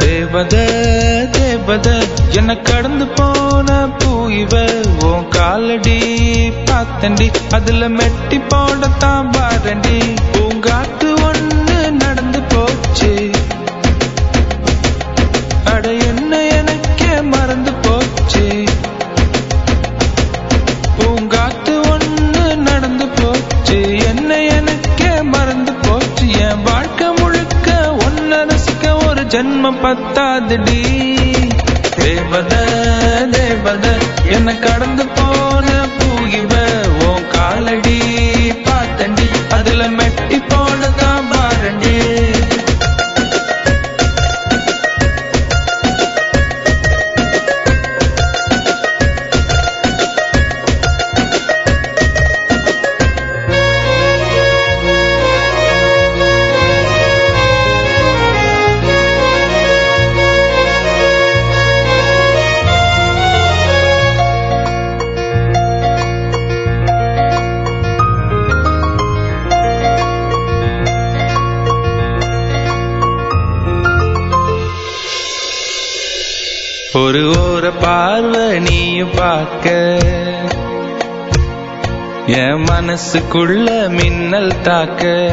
தேவத தேவத என்ன கடந்து போன பூவ உன் காலடி பார்த்தண்டி அதுல மெட்டி போடத்தான் பாரண்டி பூங்காத்து ஒண்ணு நடந்து போச்சு. அட என்ன ஜென்மம் பத்தாதுடி. தேவத தேவத என்ன கடந்து போன ஒரு ஓர பார்வை நீயும் பார்க்க. என் மனசுக்குள்ள மின்னல் தாக்க.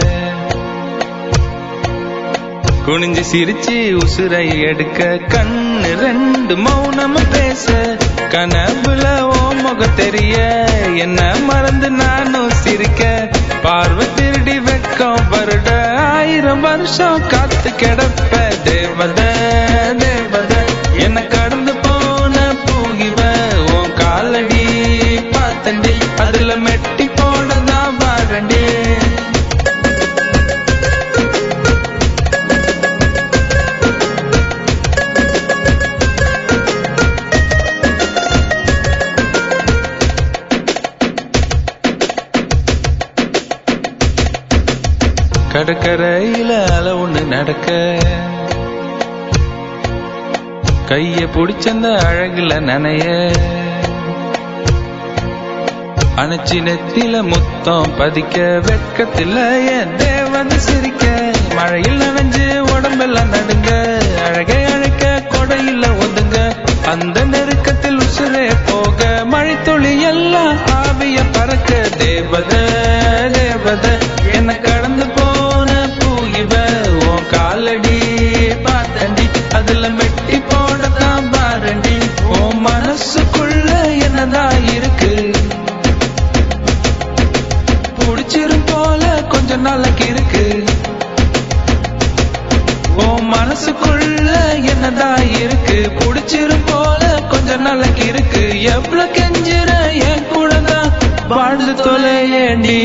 குனிஞ்சு சிரிச்சு உசுரை எடுக்க. கண்ணு ரெண்டு மௌனமா பேச. கனவுல ஓ முகம் தெரிய. என்ன மறந்து நானும் சிரிக்க. பார்வை திருடி வெக்கம் வருட ஆயிரம் வருஷம் காத்து கிடப்ப. தேவத தேவத எனக்கு பார்த்தண்டி அதுல மெட்டி போனதான் வாரண்டி கடற்கரையில அல ஒண்ணு நடக்க. கைய பிடிச்சந்த அழகுல நனைய. அணைச்சினத்தில முத்தம் பதிக்க வெட்கத்துல என் தேவத சிரிக்க. மழையில் நனைஞ்சு உடம்பெல்லாம் நடுங்க. அழகை அழைக்க கொடையில ஒதுங்க. அந்த நெருக்கத்தில் உசுரே போக மழைத்துளி எல்லாம் ஆவிய பறக்க. தேவத தேவத என்ன கடந்து போன பூகிவ உன் காலடி பார்த்தண்டி. அதுல மெட்டி போடத்தான் பாரண்டி. உன் மனசுக்குள்ள என்னதான் நாளைக்கு இருக்கு. உன் மனசுக்குள்ள என்னதான் இருக்கு? புடிச்சிரும் போல கொஞ்ச நாளைக்கு இருக்கு. எவ்வளவு கெஞ்சிற என் கூட தான் வாழ்ந்து நீ